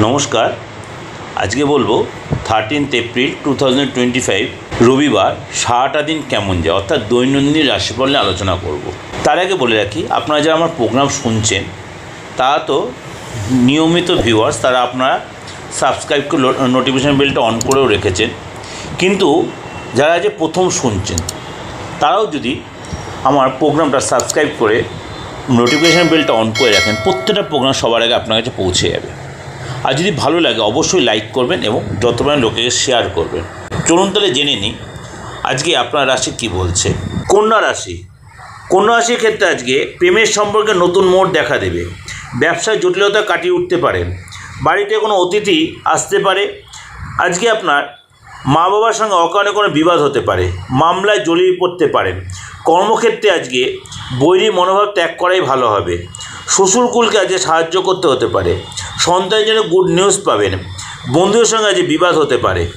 নমস্কার। আজকে বলব thirteenth April two thousand twenty five রবিবার সারাটা দিন কেমন যায়, অর্থাৎ দৈনন্দিন রাশিফল নিয়ে আলোচনা করব। তার আগে বলে রাখি, আপনারা যারা আমার প্রোগ্রাম শুনছেন তা তো নিয়মিত ভিউয়ার্স তারা আপনারা সাবস্ক্রাইব করে নোটিফিকেশান বেলটা অন করেও রেখেছেন। কিন্তু যারা যে প্রথম শুনছেন, তারাও যদি আমার প্রোগ্রামটা সাবস্ক্রাইব করে নোটিফিকেশান বেলটা অন করে রাখেন, প্রত্যেকটা প্রোগ্রাম সবার আগে আপনার কাছে পৌঁছে যাবে। আর যদি ভালো লাগে, অবশ্যই লাইক করবেন এবং যত পরিমাণ লোকে শেয়ার করবেন। চলুন তাহলে জেনে নিই, আজকে আপনার রাশি কি বলছে? কন্যা রাশি। কন্যা রাশির ক্ষেত্রে আজকে প্রেমের সম্পর্কে নতুন মোড় দেখা দেবে। ব্যবসায় জটিলতা কাটিয়ে উঠতে পারেন বাড়িতে কোনো অতিথি আসতে পারে। আজকে আপনার মা বাবার সঙ্গে অকারণে কোনো বিবাদ হতে পারে। মামলায় জড়িয়ে পড়তে পারেন কর্মক্ষেত্রে আজকে বৈরী মনোভাব ত্যাগ করাই ভালো হবে। শ্বশুরকুলকে আজকে সাহায্য করতে হতে পারে। সন্তানের জন্য গুড নিউজ পাবেন। বন্ধুদের সঙ্গে আজ বিবাদ হতে পারে।